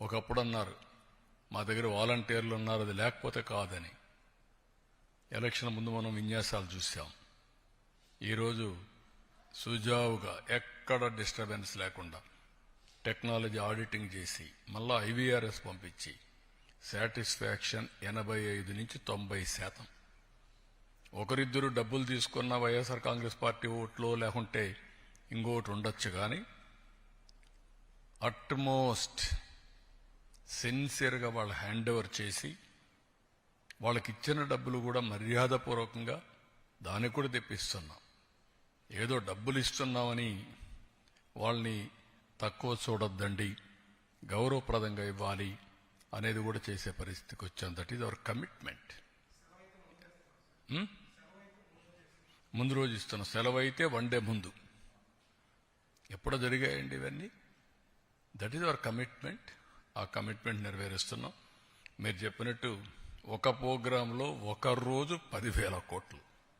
ఒకప్పుడు అన్నారు మా దగ్గర వాలంటీర్లు ఉన్నారు అది లేకపోతే కాదని. ఎలక్షన్ ముందు మనం విన్యాసాలు చూసాం ఈరోజు సుజావుగా ఎక్కడ డిస్టర్బెన్స్ లేకుండా టెక్నాలజీ ఆడిటింగ్ చేసి మళ్ళా ఐవీఆర్ఎస్ పంపించి సాటిస్ఫాక్షన్ ఎనభై ఐదు నుంచి తొంభై శాతం. ఒకరిద్దరు డబ్బులు తీసుకున్న వైఎస్ఆర్ కాంగ్రెస్ పార్టీ ఓట్లో లేకుంటే ఇంకోటి ఉండొచ్చు కానీ అట్మోస్ట్ సిన్సియర్గా వాళ్ళు హ్యాండ్ ఓవర్ చేసి వాళ్ళకి ఇచ్చిన డబ్బులు కూడా మర్యాదపూర్వకంగా దానికి కూడా తెప్పిస్తున్నాం. ఏదో డబ్బులు ఇస్తున్నామని వాళ్ళని తక్కువ చూడొద్దండి గౌరవప్రదంగా ఇవ్వాలి అనేది కూడా చేసే పరిస్థితికి వచ్చాం దట్ ఈజ్ అవర్ కమిట్మెంట్ ముందు రోజు ఇస్తున్న. సెలవు అయితే వన్ డే ముందు. ఎప్పుడో జరిగాయండి ఇవన్నీ? That is our commitment. ఆ కమిట్మెంట్ నెరవేరుస్తున్నాం. మీరు చెప్పినట్టు ఒక ప్రోగ్రాంలో ఒక రోజు పదివేల కోట్లు.